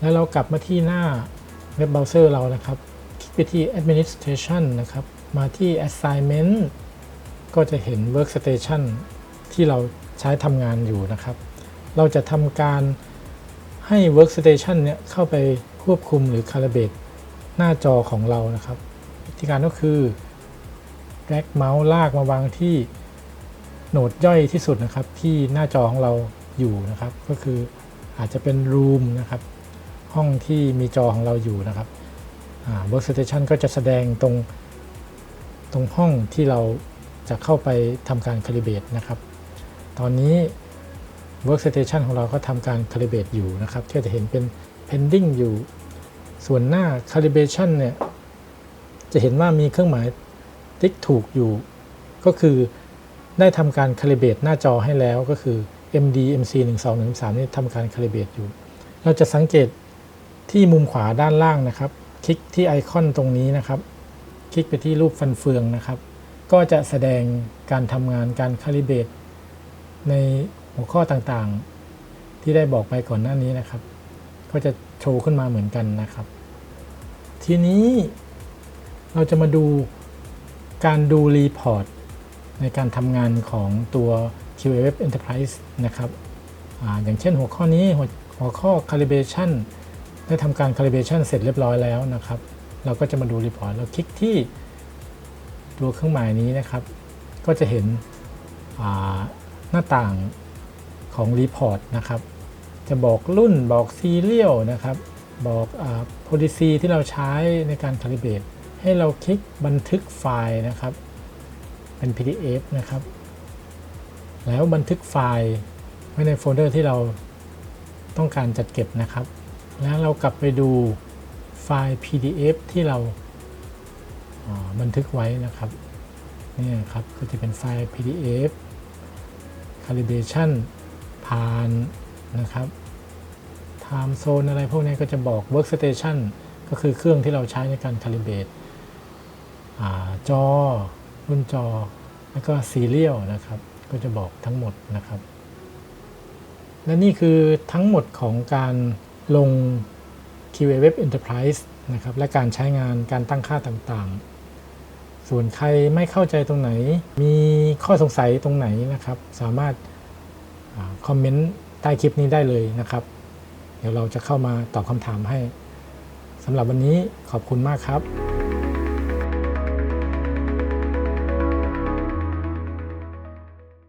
แล้วเรากลับมาที่หน้าเว็บเบราว์เซอร์เรานะครับ คลิกไปที่ administration นะครับ มาที่ assignment ก็จะเห็น workstation ที่เราใช้ทำงานอยู่นะครับ เราจะทำการให้ workstation เนี่ยเข้าไปควบคุมหรือ calibrate หน้าจอของเรานะครับ วิธีการก็คือ drag เมาส์ลากมาวางที่โหนดย่อยที่สุดนะครับ ที่หน้าจอของเราอยู่นะครับ ก็คืออาจจะเป็น room นะครับ ห้องที่มีจอของเราอยู่นะครับ workstation ก็จะแสดงตรงตรงห้องที่เราจะเข้าไปทำการ calibrate นะครับ ตอนนี้ workstation ของเราก็ทำการ calibrate อยู่นะครับก็จะเห็นเป็น pending อยู่ ส่วนหน้า calibration เนี่ย จะเห็นว่ามีเครื่องหมายติ๊กถูกอยู่ ก็คือได้ทำการ calibrate หน้าจอให้แล้วก็คือ MD MC 1 2 1 3นี่ทำการ calibrate อยู่ เราจะสังเกต ที่มุมขวาด้านล่างนะครับ คลิกที่ไอคอนตรงนี้นะครับ คลิกไปที่รูปฟันเฟืองนะครับ ก็จะแสดงการทำงานการคาลิเบตในหัวข้อต่างๆ ที่ได้บอกไปก่อนหน้านี้นะครับ ก็จะโชว์ขึ้นมาเหมือนกันนะครับ ทีนี้เราจะมาดูการดูรีพอร์ตในการทำงานของตัว QAF Enterprise นะครับออย่างเช่นหัวข้อนี้หัวหัวข้อ calibration ได้ทำการ calibration เสร็จเรียบร้อยแล้วนะครับ เราก็จะมาดูรีพอร์ตเราคลิกที่ตัวเครื่องหมายนี้นะครับ ก็จะเห็นหน้าต่างของรีพอร์ตนะครับ จะบอกรุ่นบอกซีเรียลนะครับ บอกอ policy ที่เราใช้ในการ calibrate ให้เราคลิกบันทึกไฟล์นะครับ เป็น PDF นะครับ แล้วบันทึกไฟล์ไว้ในโฟลเดอร์ที่เราต้องการจัดเก็บนะครับ แล้วเรากลับไปดูไฟล์ PDF ที่เราบันทึกไว้นะครับนี่ครับก็จะเป็นไฟล์ PDF calibration ผ่านนะครับ time zone อะไรพวกนี้ก็จะบอก workstation ก็คือเครื่องที่เราใช้ในการ calibrate จอ รุ่นจอ แล้วก็ serial นะครับ ก็จะบอกทั้งหมดนะครับ และนี่คือทั้งหมดของการ ลง QA Web Enterprise นะครับ และการใช้งานการตั้งค่าต่างๆ ส่วนใครไม่เข้าใจตรงไหน มีข้อสงสัยตรงไหนนะครับ สามารถคอมเมนต์ใต้คลิปนี้ได้เลยนะครับ เดี๋ยวเราจะเข้ามาตอบคำถามให้สำหรับวันนี้ขอบคุณมากครับ